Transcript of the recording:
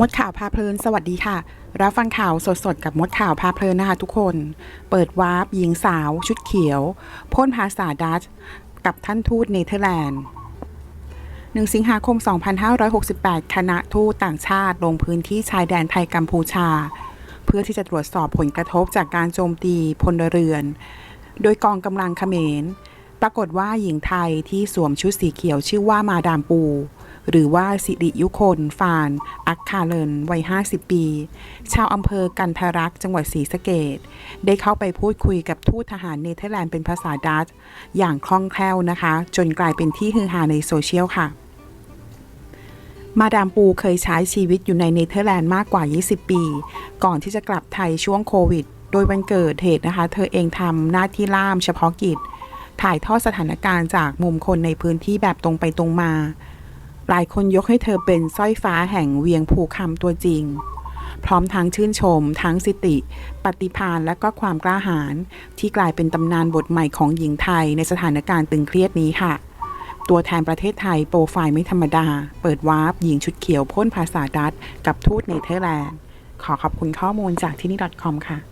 มดข่าวพาเพลิน สวัสดีค่ะ รับฟังข่าวสดๆ กับมดข่าวพาเพลินนะคะทุกคน เปิดวาร์ปหญิงสาวชุดเขียว พ่นภาษาดัตกับท่านทูตเนเธอร์แลนด์ 1 สิงหาคม 2568 คณะทูตต่างชาติลงพื้นที่ชายแดนไทยกัมพูชา เพื่อที่จะตรวจสอบผลกระทบจากการโจมตีพลเรือน โดยกองกำลังเขมร ปรากฏว่าหญิงไทยที่สวมชุดสีเขียวชื่อว่ามาดามปู หรือว่าสิริยุคนฟาน อักคาเลนวัย 50 ปี ชาวอำเภอกันทรักจังหวัดศรีสะเกดได้เข้าไปพูดคุยกับทูตทหารเนเธอร์แลนด์เป็นภาษาดัตช์อย่างคล่องแคล่วนะคะ จนกลายเป็นที่ฮือฮาในโซเชียลค่ะมาดามปูเคยใช้ชีวิตอยู่ในเนเธอร์แลนด์มากกว่า 20 ปี ก่อนที่จะกลับไทยช่วงโควิด โดยวันเกิดเหตุนะคะ เธอเองทำหน้าที่ล่ามเฉพาะกิจ ถ่ายทอดสถานการณ์จากมุมคนในพื้นที่แบบตรงไปตรงมา หลายคนยกให้เธอเป็นสร้อยฟ้าแห่งเวียงภูคำตัวจริง พร้อมทั้งชื่นชม ทั้งสิติ ปฏิภาณและก็ความกล้าหาญที่กลายเป็นตำนานบทใหม่ของหญิงไทยในสถานการณ์ตึงเครียดนี้ค่ะ ตัวแทนประเทศไทยโปรไฟล์ไม่ธรรมดา เปิดวาร์ปหญิงชุดเขียวพ่นภาษาดัตช์กับทูตเนเธอร์แลนด์ ขอขอบคุณข้อมูลจากที่นี่ .com ค่ะ